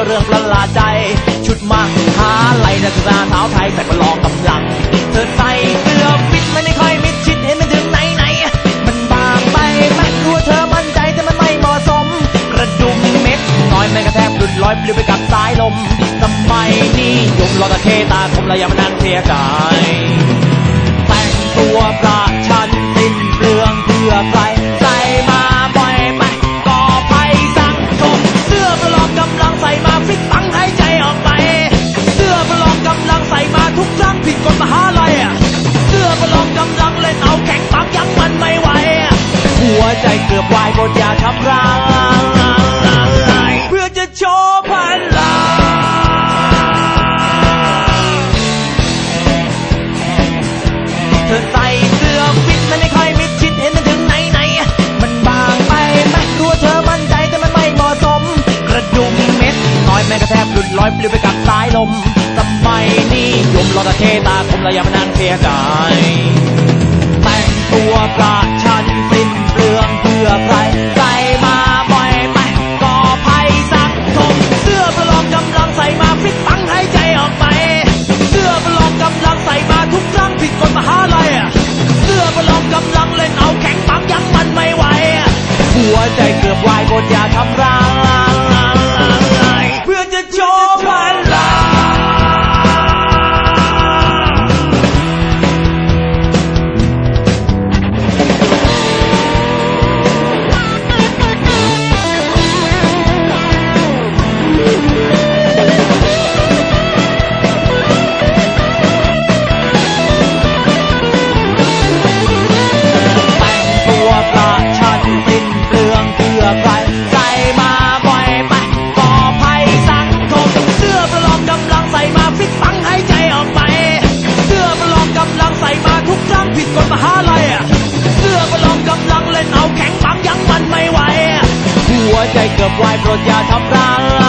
็เรื่องประหลาดใจ ชุดมาหาไหลนักศึกษาเท้าไทยใส่ประลองกำลัง เธอใส่เตลือปิดไม่ไม่ค่อยมิดชิดเห็นมันถึงไหนไหน มันบางไปแม่รู้ว่าเธอมั่นใจแต่มันไม่เหมาะสม กระดุมเม็ดน้อยแม่กระแทกหลุดลอยปลิวไปกับสายลมทำไมนี่ยมรอตะเคตาคมและยะมานั่งเทียกายาทุกครั้งผิดกฎมหาลัยเสื้อประลองกำลังเล่นเอาแข็งปั๊มยังมันไม่ไหวหัวใจเกือบวายบทอย่าทำร้ายเพื่อจะโชว์พลังเธอใส่เสื้อฟิตมันไม่ค่อยมิดชิดเห็นมันถึงไหนไหนมันบางไปไหมรู้ว่าเธอมั่นใจแต่มันไม่เหมาะสม กระดุมเม็ดน้อยแม่งกระแทกหลุดลอยปลิวไปกับสายลม ไม่นี่ยมรอตะเทตาคมและย่ามานั่งเสียใจแต่งตัวประ กดกฎมหาลัยเสื้อประลองกำลังเล่นเอาแข็งปั๊มยังมันไม่ไหวหัวใจเกือบวายโปรดอย่าทำร้าย